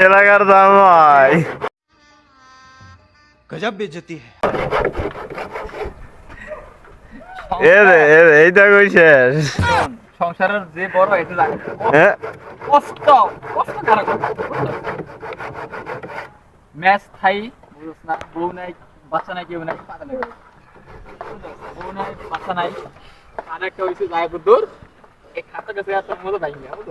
এলাকার জামাই গজব বেজতি এ রে এ রে এইটা কই শেষ? সংসারের যে বড় এটা লাগে। কষ্ট কষ্ট কারণ ম্যাচ থাই বুঝছ না বউ নাই বাচ্চা নাই কেউ নাই পাতা নাই বউ নাই বাচ্চা নাই আর একটা হইছে যায় দূর এই খাতা কাছে আসলে মজা পাই না বুঝছ?